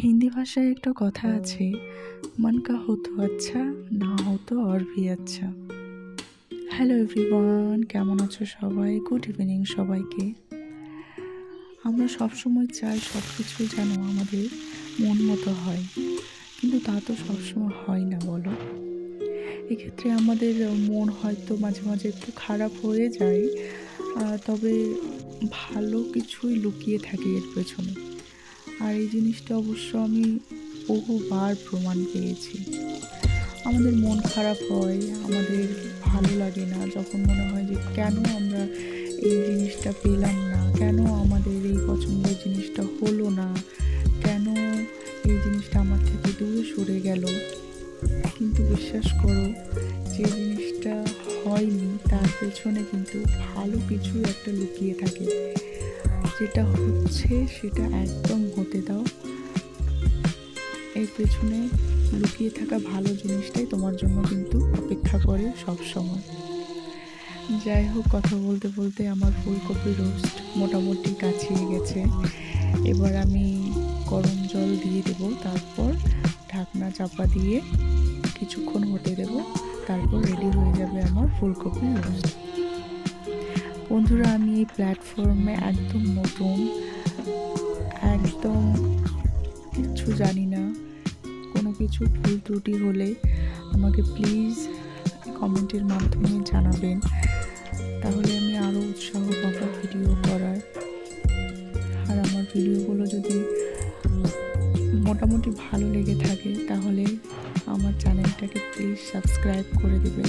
হিন্দি ভাষায় একটা কথা আছে মন কা হতো আচ্ছা না হতো আর ভি আচ্ছা। হ্যালো এভরিওয়ান কেমন আছো সবাই? গুড ইভিনিং সবাইকে। আমরা সবসময় চাই সব কিছু যেন আমাদের মন মতো হয় কিন্তু তা তো সবসময় হয় না বলো? এক্ষেত্রে আমাদের মন হয়তো মাঝে মাঝে একটু খারাপ হয়ে যায় তবে ভালো কিছুই লুকিয়ে থাকে এর পেছনে। আর এই জিনিসটা অবশ্য আমি বহুবার প্রমাণ পেয়েছি। আমাদের মন খারাপ হয়, আমাদের ভালো লাগে না, যখন মনে হয় যে কেন আমরা এই জিনিসটা পেলাম না, কেন আমাদের এই পছন্দের জিনিসটা হলো না, কেন এই জিনিসটা আমার থেকে দূরে সরে গেল। কিন্তু বিশ্বাস করো, যে জিনিসটা হয়নি, তার পেছনে কিন্তু ভালো কিছু একটা লুকিয়ে থাকে। যেটা হচ্ছে সেটা একদম হতে দাও। এর পেছনে লুকিয়ে থাকা ভালো জিনিসটাই তোমার জন্য কিন্তু অপেক্ষা করে সব সময়। যাই হোক, কথা বলতে বলতে আমার ফুলকপি রোস্ট মোটামুটি কাছিয়ে গেছে। এবার আমি গরম জল দিয়ে দেব, তারপর ঢাকনা চাপা দিয়ে কিছুক্ষণ হতে দেব, তারপর রেডি হয়ে যাবে আমার ফুলকপি রোস্ট বন্ধুরা, আমি এই প্ল্যাটফর্মে একদম নতুন, একদম কিচ্ছু জানি না। কোনো কিছু ভুল ত্রুটি হলে আমাকে প্লিজ কমেন্টের মাধ্যমে জানাবেন। তাহলে আমি আরও উৎসাহ পাবো ভিডিও করার। আর আমার ভিডিওগুলো যদি মোটামুটি ভালো লেগে থাকে, তাহলে আমার চ্যানেলটাকে প্লিজ সাবস্ক্রাইব করে দেবে